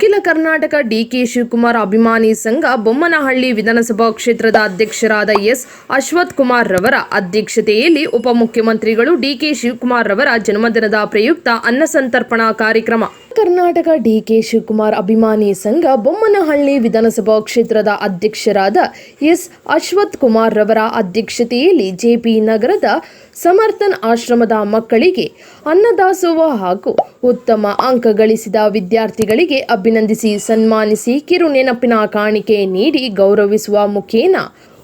ಅಖಿಲ ಕರ್ನಾಟಕ ಡಿಕೆ ಶಿವಕುಮಾರ್ ಅಭಿಮಾನಿ ಸಂಘ ಬೊಮ್ಮನಹಳ್ಳಿ ವಿಧಾನಸಭಾ ಕ್ಷೇತ್ರದ ಅಧ್ಯಕ್ಷರಾದ ಎಸ್ ಅಶ್ವಥ್ ಕುಮಾರ್ ರವರ ಅಧ್ಯಕ್ಷತೆಯಲ್ಲಿ ಉಪಮುಖ್ಯಮಂತ್ರಿಗಳು ಡಿಕೆ ಶಿವಕುಮಾರ್ ರವರ ಜನ್ಮದಿನದ ಪ್ರಯುಕ್ತ ಅನ್ನಸಂತರ್ಪಣಾ ಕಾರ್ಯಕ್ರಮ ಕರ್ನಾಟಕ ಡಿಕೆ ಶಿವಕುಮಾರ್ ಅಭಿಮಾನಿ ಸಂಘ ಬೊಮ್ಮನಹಳ್ಳಿ ವಿಧಾನಸಭಾ ಕ್ಷೇತ್ರದ ಅಧ್ಯಕ್ಷರಾದ ಎಸ್. ಅಶ್ವಥ್ ಕುಮಾರ್ ರವರ ಅಧ್ಯಕ್ಷತೆಯಲ್ಲಿ ಜೆಪಿ ನಗರದ ಸಮರ್ಥನ್ ಆಶ್ರಮದ ಮಕ್ಕಳಿಗೆ ಅನ್ನದಾಸೋಹ ಹಾಗೂ ಉತ್ತಮ ಅಂಕ ಗಳಿಸಿದ ವಿದ್ಯಾರ್ಥಿಗಳಿಗೆ ಅಭಿನಂದಿಸಿ ಸನ್ಮಾನಿಸಿ ಕಿರು ನೆನಪಿನ ಕಾಣಿಕೆ ನೀಡಿ ಗೌರವಿಸುವ ಮುಖೇನ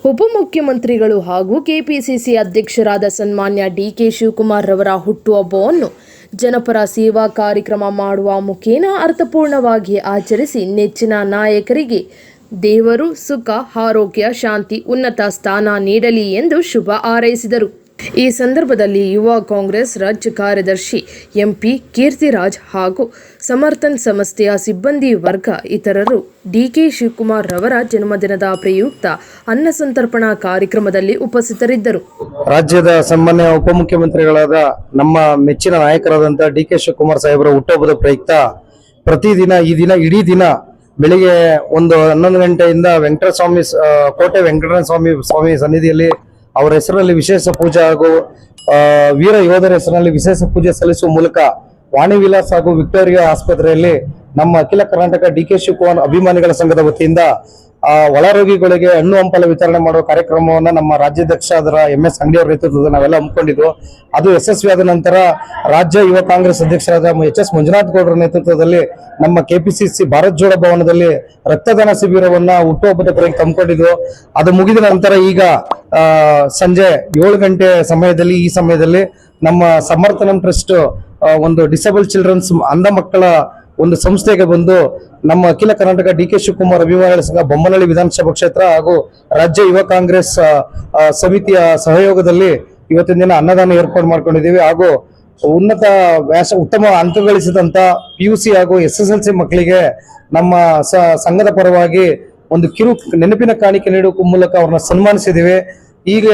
ಉಪಮುಖ್ಯಮಂತ್ರಿಗಳು ಹಾಗೂ ಕೆಪಿಸಿಸಿ ಅಧ್ಯಕ್ಷರಾದ ಸನ್ಮಾನ್ಯ ಡಿಕೆ ಶಿವಕುಮಾರ್ ರವರ ಹುಟ್ಟುಹಬ್ಬವನ್ನು ಜನಪರ ಸೇವಾ ಕಾರ್ಯಕ್ರಮ ಮಾಡುವ ಮುಖೇನ ಅರ್ಥಪೂರ್ಣವಾಗಿ ಆಚರಿಸಿ ನೆಚ್ಚಿನ ನಾಯಕರಿಗೆ ದೇವರು ಸುಖ, ಆರೋಗ್ಯ, ಶಾಂತಿ, ಉನ್ನತ ಸ್ಥಾನ ನೀಡಲಿ ಎಂದು ಶುಭ ಹಾರೈಸಿದರು. ಈ ಸಂದರ್ಭದಲ್ಲಿ ಯುವ ಕಾಂಗ್ರೆಸ್ ರಾಜ್ಯ ಕಾರ್ಯದರ್ಶಿ ಎಂಪಿ ಕೀರ್ತಿರಾಜ್ ಹಾಗೂ ಸಮರ್ಥನ್ ಸಂಸ್ಥೆಯ ಸಿಬ್ಬಂದಿ ವರ್ಗ ಇತರರು ಡಿಕೆ ಶಿವಕುಮಾರ್ ರವರ ಜನ್ಮದಿನದ ಪ್ರಯುಕ್ತ ಅನ್ನ ಸಂತರ್ಪಣಾ ಕಾರ್ಯಕ್ರಮದಲ್ಲಿ ಉಪಸ್ಥಿತರಿದ್ದರು. ರಾಜ್ಯದ ಸನ್ಮಾನ್ಯ ಉಪಮುಖ್ಯಮಂತ್ರಿಗಳಾದ ನಮ್ಮ ಮೆಚ್ಚಿನ ನಾಯಕರಾದಂತಹ ಡಿಕೆ ಶಿವಕುಮಾರ್ ಸಾಹೇಬರ ಹುಟ್ಟುಹಬ್ಬದ ಪ್ರಯುಕ್ತ ಪ್ರತಿದಿನ ಈ ದಿನ ಇಡೀ ದಿನ ಬೆಳಿಗ್ಗೆ ಒಂದು ಹನ್ನೊಂದು ಗಂಟೆಯಿಂದ ವೆಂಕಟಸ್ವಾಮಿ ಸ್ವಾಮಿ ಕೋಟೆ ವೆಂಕಟರಸ್ವಾಮಿ ಸ್ವಾಮಿ ಸ್ವಾಮಿ ಸನ್ನಿಧಿಯಲ್ಲಿ ಅವರ ಹೆಸರಲ್ಲಿ ವಿಶೇಷ ಪೂಜೆ ಹಾಗೂ ವೀರ ಯೋಧರ ಹೆಸರಿನಲ್ಲಿ ವಿಶೇಷ ಪೂಜೆ ಸಲ್ಲಿಸುವ ಮೂಲಕ ವಾಣಿ ವಿಲಾಸ್ ಹಾಗೂ ವಿಕ್ಟೋರಿಯಾ ಆಸ್ಪತ್ರೆಯಲ್ಲಿ ನಮ್ಮ ಅಖಿಲ ಕರ್ನಾಟಕ ಡಿ ಕೆ ಶಿವಕುಮಾರ್ ಅಭಿಮಾನಿಗಳ ಸಂಘದ ವತಿಯಿಂದ ಒಳ ರೋಗಿಗಳಿಗೆ ಹಣ್ಣು ಹಂಪಲ ವಿತರಣೆ ಮಾಡುವ ಕಾರ್ಯಕ್ರಮವನ್ನು ನಮ್ಮ ರಾಜ್ಯಾಧ್ಯಕ್ಷ ಅದರ ಎಂ ಎಸ್ ಅಂಗಡಿ ಅವರ ನೇತೃತ್ವದಲ್ಲಿ ನಾವೆಲ್ಲ ಹಮ್ಮಿಕೊಂಡಿದ್ವು. ಅದು ಯಶಸ್ವಿಯಾದ ನಂತರ ರಾಜ್ಯ ಯುವ ಕಾಂಗ್ರೆಸ್ ಅಧ್ಯಕ್ಷರಾದ ಎಚ್. ಎಸ್. ಮಂಜುನಾಥ್ ಗೌಡರ ನೇತೃತ್ವದಲ್ಲಿ ನಮ್ಮ ಕೆಪಿಸಿಸಿ ಭಾರತ್ ಜೋಡ ಭವನದಲ್ಲಿ ರಕ್ತದಾನ ಶಿಬಿರವನ್ನ ಹುಟ್ಟುಹಬ್ಬದ ಪ್ರಯುಕ್ತ ಹಮ್ಮಿಕೊಂಡಿದ್ವು. ಅದು ಮುಗಿದ ನಂತರ ಈಗ ಸಂಜೆ ಏಳು ಗಂಟೆ ಸಮಯದಲ್ಲಿ, ಈ ಸಮಯದಲ್ಲಿ ನಮ್ಮ ಸಮರ್ಥನಂ ಟ್ರಸ್ಟ್ ಒಂದು ಡಿಸೇಬಲ್ ಚಿಲ್ಡ್ರನ್ಸ್ ಅಂಧ ಮಕ್ಕಳ ಒಂದು ಸಂಸ್ಥೆಗೆ ಬಂದು ನಮ್ಮ ಅಖಿಲ ಕರ್ನಾಟಕ ಡಿ ಕೆ ಶಿವಕುಮಾರ್ ಅಭಿಮಾನಿಗಳ ಸಂಘ ಬೊಮ್ಮನಹಳ್ಳಿ ವಿಧಾನಸಭಾ ಕ್ಷೇತ್ರ ಹಾಗೂ ರಾಜ್ಯ ಯುವ ಕಾಂಗ್ರೆಸ್ ಸಮಿತಿಯ ಸಹಯೋಗದಲ್ಲಿ ಇವತ್ತಿನ ದಿನ ಅನ್ನದಾನ ಏರ್ಪಾಡು ಮಾಡ್ಕೊಂಡಿದ್ದೀವಿ. ಹಾಗೂ ಉನ್ನತ ವ್ಯಾಸ, ಉತ್ತಮ ಅಂಕ ಗಳಿಸಿದಂತ ಪಿ ಯು ಸಿ ಹಾಗೂ ಎಸ್ ಎಸ್ ಎಲ್ ಸಿ ಮಕ್ಕಳಿಗೆ ನಮ್ಮ ಸಂಘದ ಪರವಾಗಿ ಒಂದು ಕಿರು ನೆನಪಿನ ಕಾಣಿಕೆ ನೀಡುವ ಮೂಲಕ ಅವ್ರನ್ನ ಸನ್ಮಾನಿಸಿದ್ದೇವೆ. ಈಗ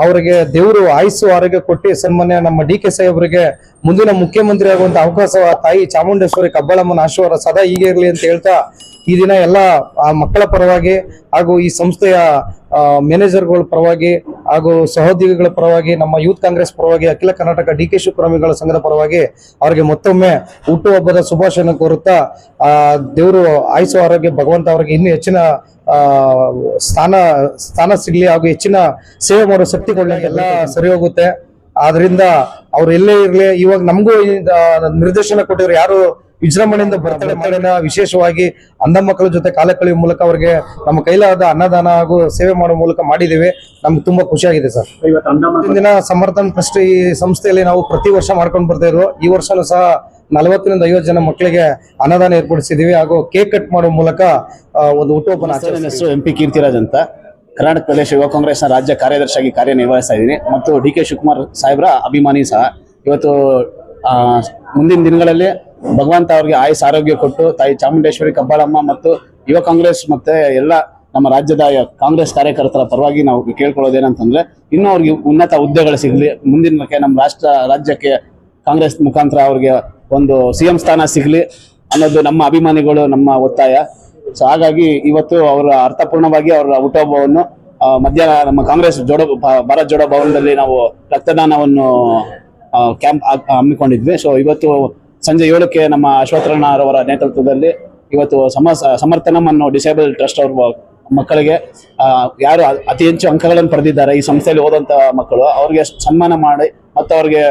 ಅವರಿಗೆ ದೇವರು ಆಯುಸ್ಸು ಆರೋಗ್ಯ ಕೊಟ್ಟು ಸನ್ಮಾನ್ಯ ನಮ್ಮ ಡಿ ಕೆ ಸಾಹೇಬರಿಗೆ ಮುಂದಿನ ಮುಖ್ಯಮಂತ್ರಿ ಆಗುವಂತ ಅವಕಾಶ ತಾಯಿ ಚಾಮುಂಡೇಶ್ವರಿ ಕಬ್ಬಳಮ್ಮನ ಆಶೀರ್ವಾದ ಸದಾ ಹೀಗೆ ಇರಲಿ ಅಂತ ಹೇಳ್ತಾ ಈ ದಿನ ಎಲ್ಲ ಆ ಮಕ್ಕಳ ಪರವಾಗಿ ಹಾಗೂ ಈ ಸಂಸ್ಥೆಯ ಮ್ಯಾನೇಜರ್ಗಳ ಪರವಾಗಿ ಹಾಗೂ ಸಹೋದ್ಯೋಗಿಗಳ ಪರವಾಗಿ, ನಮ್ಮ ಯೂತ್ ಕಾಂಗ್ರೆಸ್ ಪರವಾಗಿ, ಅಖಿಲ ಕರ್ನಾಟಕ ಡಿ ಕೆ ಶಿವಕುಮಾರ್ಗಳ ಸಂಘದ ಪರವಾಗಿ ಅವರಿಗೆ ಮತ್ತೊಮ್ಮೆ ಹುಟ್ಟುಹಬ್ಬದ ಶುಭಾಶಯನ ಕೋರುತ್ತಾ, ಆ, ದೇವರು ಆಯುಸು ಆರೋಗ್ಯ ಭಗವಂತ ಅವರಿಗೆ ಇನ್ನೂ ಹೆಚ್ಚಿನ ಸ್ಥಾನ ಸ್ಥಾನ ಸಿಗ್ಲಿ ಹಾಗೂ ಹೆಚ್ಚಿನ ಸೇವೆ ಮಾಡುವ ಶಕ್ತಿ ಎಲ್ಲ ಸರಿ ಹೋಗುತ್ತೆ. ಆದ್ರಿಂದ ಅವ್ರು ಎಲ್ಲೇ ಇರ್ಲಿ, ಇವಾಗ ನಮಗೂ ನಿರ್ದೇಶನ ಕೊಟ್ಟಿದ್ರು ಯಾರು ವಿಜೃಂಭಣೆಯಿಂದ ಬರ್ತಾರೆ ವಿಶೇಷವಾಗಿ ಅಂಧ ಮಕ್ಕಳ ಜೊತೆ ಕಾಲ ಕಳೆಯುವ ಮೂಲಕ ಅವರಿಗೆ ನಮ್ಮ ಕೈಲಾದ ಅನ್ನದಾನ ಹಾಗೂ ಸೇವೆ ಮಾಡುವ ಮೂಲಕ ಮಾಡಿದ್ದೇವೆ. ನಮ್ಗೆ ತುಂಬಾ ಖುಷಿಯಾಗಿದೆ ಸರ್. ದಿನ ಸಮರ್ಥನ್ ಟ್ರಸ್ಟ್ ಈ ಸಂಸ್ಥೆಯಲ್ಲಿ ನಾವು ಪ್ರತಿ ವರ್ಷ ಮಾಡ್ಕೊಂಡು ಬರ್ತಾ ಇದ್ವು ಈ ವರ್ಷನೂ ಸಹ ನಲವತ್ತರಿಂದ ಐವತ್ತು ಜನ ಮಕ್ಕಳಿಗೆ ಅನ್ನದಾನ ಏರ್ಪಡಿಸಿದೀವಿ ಹಾಗೂ ಕೇಕ್ ಕಟ್ ಮಾಡುವ ಮೂಲಕ ಒಂದು ಹುಟ್ಟುಹಬ್ಬನ ಹೆಸರು ಎಂ ಪಿ ಕೀರ್ತಿರಾಜ್ ಅಂತ. ಕರ್ನಾಟಕ ಪ್ರದೇಶ ಯುವ ಕಾಂಗ್ರೆಸ್ನ ರಾಜ್ಯ ಕಾರ್ಯದರ್ಶಿಯಾಗಿ ಕಾರ್ಯನಿರ್ವಹಿಸ್ತಾ ಇದ್ದೀನಿ. ಮತ್ತು ಡಿ ಕೆ ಶಿವಕುಮಾರ್ ಸಾಹೇಬ್ರ ಅಭಿಮಾನಿ ಸಹ. ಇವತ್ತು ಆ, ಮುಂದಿನ ದಿನಗಳಲ್ಲಿ ಭಗವಂತ ಅವ್ರಿಗೆ ಆಯುಸ್ ಆರೋಗ್ಯ ಕೊಟ್ಟು, ತಾಯಿ ಚಾಮುಂಡೇಶ್ವರಿ, ಕಬ್ಬಾಳಮ್ಮ ಮತ್ತು ಯುವ ಕಾಂಗ್ರೆಸ್ ಮತ್ತೆ ಎಲ್ಲ ನಮ್ಮ ರಾಜ್ಯದ ಕಾಂಗ್ರೆಸ್ ಕಾರ್ಯಕರ್ತರ ಪರವಾಗಿ ನಾವು ಕೇಳ್ಕೊಳ್ಳೋದೇನಂತಂದ್ರೆ, ಇನ್ನೂ ಅವ್ರಿಗೆ ಉನ್ನತ ಹುದ್ದೆಗಳು ಸಿಗಲಿ, ಮುಂದಿನ ದಿನಕ್ಕೆ ನಮ್ಮ ರಾಷ್ಟ್ರ, ರಾಜ್ಯಕ್ಕೆ ಕಾಂಗ್ರೆಸ್ ಮುಖಾಂತರ ಅವ್ರಿಗೆ ಒಂದು ಸಿ ಎಂ ಸ್ಥಾನ ಸಿಗಲಿ ಅನ್ನೋದು ನಮ್ಮ ಅಭಿಮಾನಿಗಳು, ನಮ್ಮ ಒತ್ತಾಯ. ಸೊ ಹಾಗಾಗಿ ಇವತ್ತು ಅವರ ಅರ್ಥಪೂರ್ಣವಾಗಿ ಅವರ ಹುಟ್ಟುಹಬ್ಬವನ್ನು ಮಧ್ಯಾಹ್ನ ನಮ್ಮ ಕಾಂಗ್ರೆಸ್ ಜೋಡೋ, ಭಾರತ್ ಜೋಡೋ ಭವನದಲ್ಲಿ ನಾವು ರಕ್ತದಾನವನ್ನು ಕ್ಯಾಂಪ್ ಹಮ್ಮಿಕೊಂಡಿದ್ವಿ. ಸೊ ಇವತ್ತು ಸಂಜೆ ಏಳಕ್ಕೆ ನಮ್ಮ ಅಶ್ವತ್ಥಣ್ಣರವರ ನೇತೃತ್ವದಲ್ಲಿ ಇವತ್ತು ಸಮ ಸಮರ್ಥನಂ ಅನ್ನೋ ಡಿಸೇಬಲ್ ಟ್ರಸ್ಟ್ ಅವ್ರ ಮಕ್ಕಳಿಗೆ ಯಾರು ಅತಿ ಹೆಚ್ಚು ಅಂಕಗಳನ್ನು ಪಡೆದಿದ್ದಾರೆ, ಈ ಸಂಸ್ಥೆಯಲ್ಲಿ ಓದುವಂತ ಮಕ್ಕಳು, ಅವ್ರಿಗೆ ಸನ್ಮಾನ ಮಾಡಿ ಮತ್ತು ಅವ್ರಿಗೆ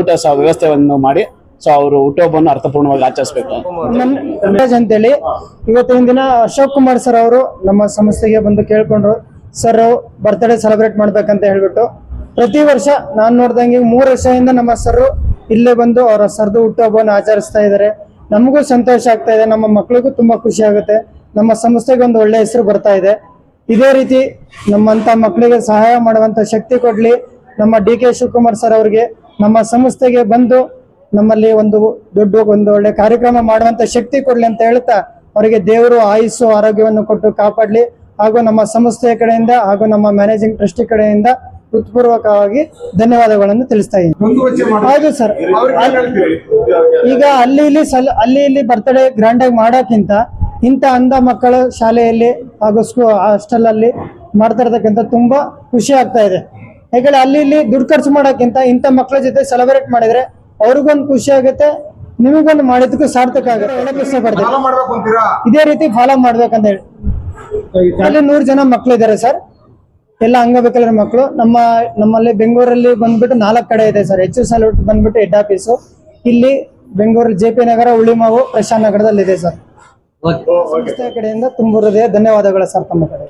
ಊಟ ಸಹ ವ್ಯವಸ್ಥೆಯನ್ನು ಮಾಡಿ, ಸೊ ಅವರು ಹುಟ್ಟುಹಬ್ಬವನ್ನು ಅರ್ಥಪೂರ್ಣವಾಗಿ ಆಚರಿಸಬೇಕು. ನಮ್ಮ ರಾಜ್ ಅಂತೇಳಿ ಇವತ್ತಿನ ದಿನ ಅಶೋಕ್ ಕುಮಾರ್ ಸರ್ ಅವರು ನಮ್ಮ ಸಂಸ್ಥೆಗೆ ಬಂದು ಕೇಳ್ಕೊಂಡ್ರು. ಸರ್, ಬರ್ತ್ಡೇ ಸೆಲೆಬ್ರೇಟ್ ಮಾಡ್ಬೇಕಂತ ಹೇಳ್ಬಿಟ್ಟು ಪ್ರತಿ ವರ್ಷ ನಾನು ನೋಡ್ದಂಗೆ ಮೂರು ವರ್ಷದಿಂದ ನಮ್ಮ ಸರ್ ಇಲ್ಲೇ ಬಂದು ಅವರ ಸರ್ದು ಹುಟ್ಟುಹಬ್ಬವನ್ನು ಆಚರಿಸ್ತಾ ಇದ್ದಾರೆ ನಮಗೂ ಸಂತೋಷ ಆಗ್ತಾ ಇದೆ. ನಮ್ಮ ಮಕ್ಕಳಿಗೂ ತುಂಬಾ ಖುಷಿ ಆಗುತ್ತೆ. ನಮ್ಮ ಸಂಸ್ಥೆಗೆ ಒಂದು ಒಳ್ಳೆ ಹೆಸರು ಬರ್ತಾ ಇದೆ. ಇದೇ ರೀತಿ ನಮ್ಮಂತ ಮಕ್ಕಳಿಗೆ ಸಹಾಯ ಮಾಡುವಂತ ಶಕ್ತಿ ಕೊಡ್ಲಿ. ನಮ್ಮ ಡಿ ಕೆ ಶಿವಕುಮಾರ್ ಸರ್ ಅವರಿಗೆ ನಮ್ಮ ಸಂಸ್ಥೆಗೆ ಬಂದು ನಮ್ಮಲ್ಲಿ ಒಂದು ದೊಡ್ಡ ಒಂದು ಒಳ್ಳೆ ಕಾರ್ಯಕ್ರಮ ಮಾಡುವಂತ ಶಕ್ತಿ ಕೊಡ್ಲಿ ಅಂತ ಹೇಳ್ತಾ ಅವರಿಗೆ ದೇವರು ಆಯುಸ್ಸು ಆರೋಗ್ಯವನ್ನು ಕೊಟ್ಟು ಕಾಪಾಡ್ಲಿ. ಹಾಗೂ ನಮ್ಮ ಸಂಸ್ಥೆಯ ಕಡೆಯಿಂದ ಹಾಗೂ ನಮ್ಮ ಮ್ಯಾನೇಜಿಂಗ್ ಟ್ರಸ್ಟಿ ಕಡೆಯಿಂದ ಹೃತ್ಪೂರ್ವಕವಾಗಿ ಧನ್ಯವಾದಗಳನ್ನು ತಿಳಿಸ್ತಾ ಇದ್ದೀನಿ. ಹೌದು ಸರ್. ಈಗ ಅಲ್ಲಿ ಇಲ್ಲಿ ಸಲ ಅಲ್ಲಿ ಇಲ್ಲಿ ಬರ್ತ್ಡೇ ಗ್ರ್ಯಾಂಡ್ ಆಗಿ ಮಾಡೋಕ್ಕಿಂತ ಇಂಥ ಅಂಧ ಮಕ್ಕಳು ಶಾಲೆಯಲ್ಲಿ ಹಾಗೂ ಸ್ಕೂ ಹಾಸ್ಟೆಲ್ ಅಲ್ಲಿ ಮಾಡ್ತಾ ಇರ್ತಕ್ಕಂಥ ತುಂಬಾ ಖುಷಿ ಆಗ್ತಾ ಇದೆ. ಯಾಕಂದ್ರೆ ಅಲ್ಲಿ ಇಲ್ಲಿ ದುಡ್ಡು ಖರ್ಚು ಮಾಡೋಕ್ಕಿಂತ ಇಂಥ ಮಕ್ಕಳ ಜೊತೆ ಸೆಲೆಬ್ರೇಟ್ ಮಾಡಿದ್ರೆ ಅವ್ರಿಗೊಂದು ಖುಷಿ ಆಗುತ್ತೆ ನಿಮಗೊಂದು ಮಾಡಿದಕ್ಕೂ ಸಾರ್ಥಕ ಆಗುತ್ತೆ. ಇದೇ ರೀತಿ ಫಾಲೋ ಮಾಡ್ಬೇಕಂತ ಹೇಳಿ. ಅಲ್ಲಿ ನೂರು ಜನ ಮಕ್ಕಳಿದ್ದಾರೆ ಸರ್. ಎಲ್ಲ ಅಂಗವಿಕಲರ ಮಕ್ಕಳು ನಮ್ಮ ನಮ್ಮಲ್ಲಿ ಬೆಂಗಳೂರಲ್ಲಿ ಬಂದ್ಬಿಟ್ಟು ನಾಲ್ಕು ಕಡೆ ಇದೆ ಸರ್. ಎಚ್ ಎಸ್ ಎಲ್ ಬಂದ್ಬಿಟ್ಟು ಹೆಡ್ ಆಫೀಸು. ಇಲ್ಲಿ ಬೆಂಗಳೂರು ಜೆ ಪಿ ನಗರ ಉಳಿಮಾವು ಪ್ರಶಾಂತ್ ನಗರದಲ್ಲಿ ಇದೆ ಸರ್ ಕಡೆಯಿಂದ ತುಂಬ ಹೃದಯ ಧನ್ಯವಾದಗಳು ಸರ್ ತಮ್ಮ ಕಡೆ